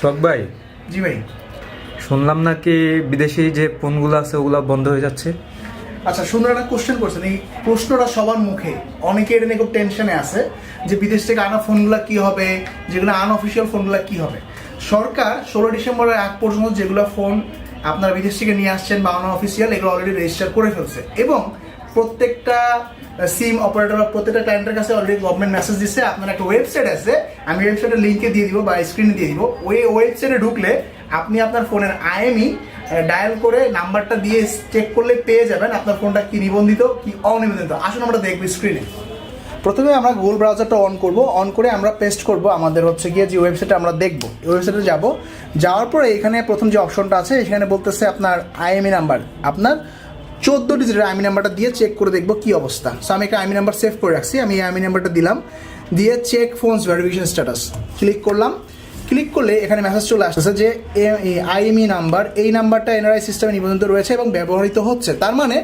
শখ ভাই জি ভাই। শুনলাম নাকি বিদেশি যে ফোনগুলো আছে ওগুলো বন্ধ হয়ে যাচ্ছে? আচ্ছা সুন্দর একটা কোশ্চেন করছেন। এই প্রশ্নটা সবার মুখে। অনেকে এটা নিয়ে খুব টেনশনে আছে যে বিদেশ থেকে আনা ফোনগুলো কি হবে? যেগুলো আনঅফিসিয়াল ফোনগুলো কি হবে? সরকার ষোলো ডিসেম্বরের আগ পর্যন্ত যেগুলো ফোন আপনারা বিদেশ থেকে নিয়ে আসছেন বা আনঅফিসিয়াল এগুলো অলরেডি রেজিস্টার করে ফেলছে। এবং প্রত্যেকটা সিম অপারেটর বা প্রত্যেকটা ক্লায়েন্টের কাছে অলরেডি গভর্নমেন্ট মেসেজ দিচ্ছে আপনার একটা ওয়েবসাইট আছে, আমি ওয়েবসাইটের লিঙ্কে দিয়ে দিব বা স্ক্রিনে দিয়ে দিব। ওই ওয়েবসাইটে ঢুকলে আপনি আপনার ফোনের আইএমই ডায়াল করে নাম্বারটা দিয়ে চেক করলে পেয়ে যাবেন আপনার ফোনটা কি নিবন্ধিত, কি অনিবন্ধিত। আসুন আমরা দেখব স্ক্রিনে প্রথমে আমরা গুগল ব্রাউজারটা অন করব অন করে আমরা পেস্ট করব আমাদের হচ্ছে গিয়ে যে ওয়েবসাইটে আমরা দেখব। ওয়েবসাইটে যাব, যাওয়ার পরে এখানে প্রথম যে অপশনটা আছে, এখানে বলতেছে আপনার আইএমই নাম্বার আপনার চোদ্দ ডিজিটের আইমি নাম্বারটা দিয়ে চেক করে দেখব কি অবস্থা। সো আমি একটা আইমি নাম্বার সেভ করে রাখছি। আমি এই আইমি নাম্বারটা দিলাম। দিয়ে check phones verification status click করলাম। ক্লিক করলে এখানে মেসেজ চলে আসতেছে যে আইএমই নাম্বার এই নাম্বারটা এনআরআই সিস্টেমে নিবন্ধিত রয়েছে এবং ব্যবহৃত হচ্ছে। তার মানে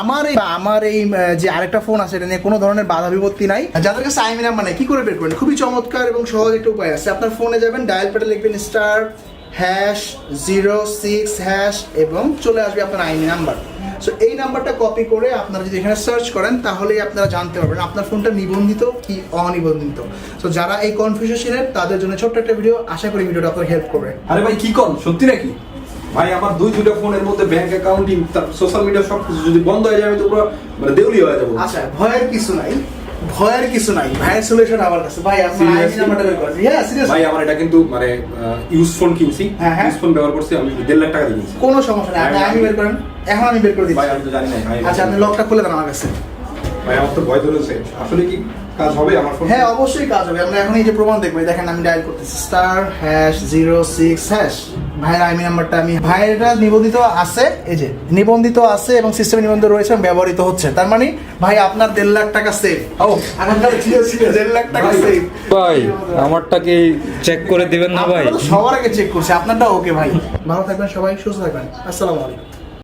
আমার এই আমার এই যে আরেকটা ফোন আছে, এটা নিয়ে কোনো ধরনের বাধা বিপত্তি নাই। যাদের কাছে আইএমই নাম্বার নেই, কি করে বের করবেন? খুবই চমৎকার এবং সহজ একটা উপায় আছে। আপনার ফোনে যাবেন ডায়াল প্যাডে লিখবেন star hash zero six hash এবং চলে আসবে আপনার আইনি নাম্বার সো এই নাম্বারটা কপি করে আপনারা যদি এখানে সার্চ করেন তাহলেই আপনারা জানতে পারবেন আপনার ফোনটা নিবন্ধিত কি অনিবন্ধিত। সো যারা এই কনফিউশন ছিলেন তাদের জন্য ছোট্ট একটা ভিডিও আশা করি ভিডিওটা আপনার হেল্প করবে। আরে ভাই কি কল সত্যি নাকি? ভাই আমার দুই দুটো ফোনের মধ্যে ব্যাংক অ্যাকাউন্টিং সোশ্যাল মিডিয়া সব কিছু যদি বন্ধ হয়ে যায় আমি তো পুরো মানে দেউলি হয়ে যাব। আচ্ছা ভয়ের কিছু নাই। ভয়ের কিছু নাই ভাইয়ের সলিউশন আমার কাছে। ভাই আপনার আইনি নাম্বারটা বের করেন। হ্যাঁ সিরিয়াস ভাই আমার এটা কিন্তু মানে ইউজ ফোন কিনছি। হ্যাঁ, হ্যাঁ। ইউজ ফোন ব্যবহার করছি আমি দেড় লাখ টাকা দিয়ে কিনছি। কোনো সমস্যা নেই আপনি আমি- বের করেন। এখন আমি বের করে ভাই আমি তো জানি না আচ্ছা আপনি লকটা খুলে দেন আমার কাছে। ভাই আমার তো ভয় ধরেছে। আসলে কি কাজ হবে আমার ফোন হ্যাঁ অবশ্যই কাজ হবে। আমরা এখন এই যে প্রমাণ দেখব দেখেন আমি ডায়াল করতেছি। Star hash zero six hash ভাইয়ের আইমি নাম্বারটা আমি ভাইয়ের এটা নিবন্ধিত আছে এই যে নিবন্ধিত আছে এবং সিস্টেমে নিবন্ধিত রয়েছে এবং ব্যবহৃত হচ্ছে। তার মানে ভাই আপনার দেড় লাখ টাকা সেভ ও। ছিল দেড় লাখ টাকা। সেভ ভাই আমারটা কি চেক করে দিবেন না ভাই? সবার আগে চেক করছে আপনারটা ওকে ভাই। ভালো থাকবেন সবাই সুস্থ থাকবেন। আসসালামু আলাইকুম।